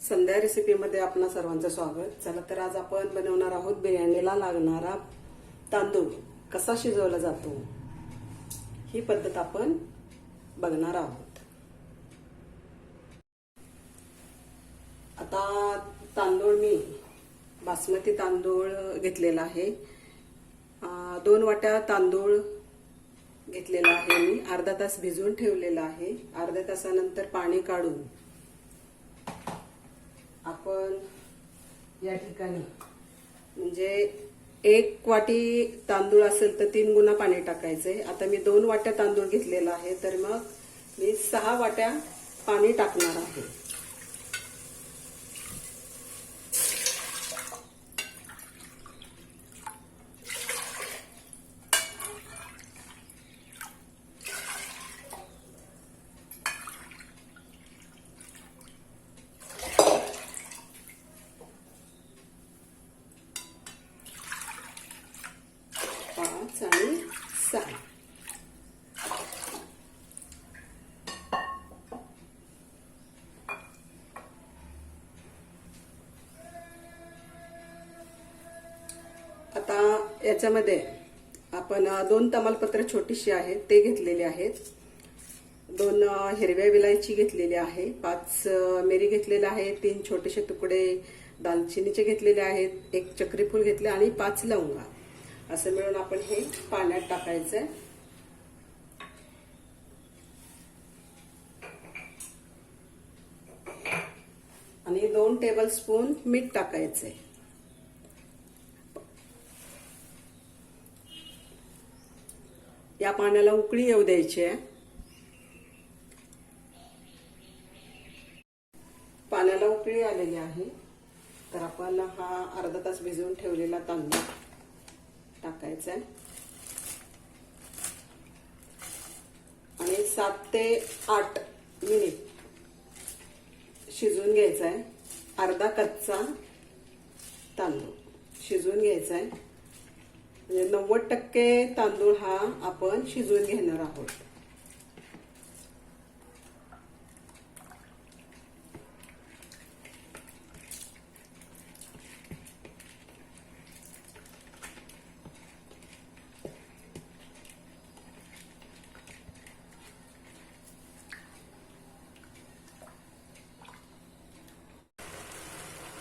संध्या रेसिपीमध्ये आपणा सर्वांचं स्वागत. चला तर आज आपण बनवणार आहोत बिर्याणीला लागणारा तांदूळ. कसा शिजवला जातो? ही पद्धत आपण बघणार आहोत. आता तांदूळ मी बासमती तांदूळ घेतलेला आहे. दोन वाट्या तांदूळ घेतलेला आहे मी. अर्धा तास भिजवून ठेवलेला आहे. अर्ध्या तासानंतर पाणी काढून आपण या ठिकाणी. म्हणजे एक वाटी तांदूळ असेल तर तीन गुणा पाणी टाकायचंय. आता मी दोन वाट्या तांदूळ घेतलेला आहे तर मग मी सहा वाट्या पाणी टाकणार आहे पाच आणि सहा आता याच्यामध्ये आपण दोन तमालपत्र छोटीशी आहेत ते घेतलेले आहेत. दोन हिरव्या विलायची घेतलेली आहे पाच मिरी घेतलेले आहे तीन छोटेसे तुकडे दालचिनीचे घेतलेले आहेत एक चक्रीफूल घेतले आणि पाच लवंगा. असं मिळून आपण हे पाण्यात टाकायचंय. आणि दोन टेबल स्पून मीठ टाकायचंय. या पाण्याला उकळी येऊ द्यायची आहे. पाण्याला उकळी आलेली आहे. तर आपण हा अर्धा तास भिजवून ठेवलेला तांदूळ टाकायचा आहे. आणि सात ते आठ मिनिट शिजवून घ्यायचा आहे. अर्धा कच्चा तांदूळ शिजवून घ्यायचा आहे. म्हणजे नव्वद टक्के तांदूळ हा आपण शिजवून घेणार आहोत.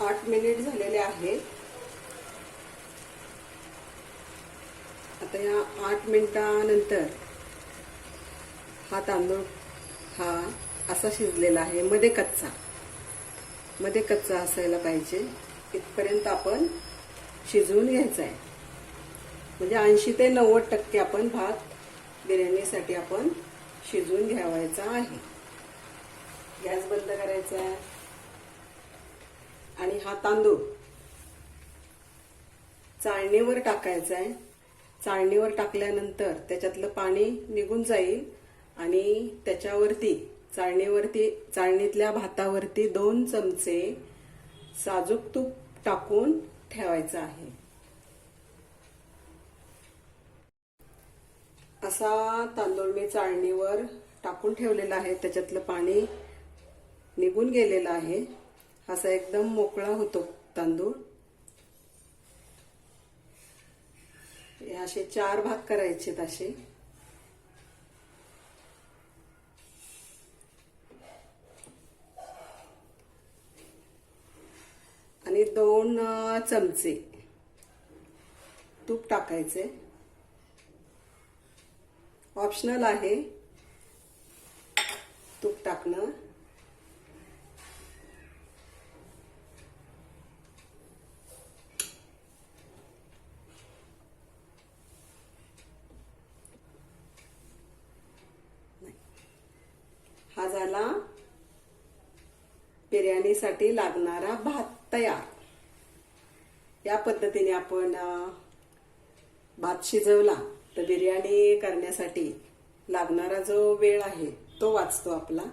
आठ मिनिट झालेले आहेत. आता या आठ मिनिटानंतर हा तांदूळ हा असा शिजलेला आहे. मध्ये कच्चा. मध्ये कच्चा असायला पाहिजे. इथपर्यंत आपण शिजवून घ्यायचा आहे म्हणजे ऐंशी ते नव्वद टक्के आपण भात बिर्याणीसाठी आपण शिजवून घ्यावायचा आहे. गॅस बंद करायचा आहे. आणि हा तांदूळ चाळणीवर टाकायचा आहे. चाळणीवर टाकल्यानंतर त्याच्यातलं पाणी निघून जाईल आणि त्याच्यावरती चाळणीवरती चाळणीतल्या भातावरती दोन चमचे साजूक तूप टाकून ठेवायचं आहे. असा तांदूळ मी चाळणीवर टाकून ठेवलेला आहे. त्याच्यातलं पाणी निघून गेलेलं आहे. असा एकदम मोकळा होतो तांदूळ. असे चार भाग करायचे असे. आणि दोन चमचे. तूप टाकायचे. ऑप्शनल आहे. तूप टाकणं. झाला बिर्याणीसाठी लागणारा भात तयार. या पद्धतीने आपण भात शिजवला तर बिर्याणी करण्यासाठी लागणारा जो वेळ आहे तो वाचतो आपला.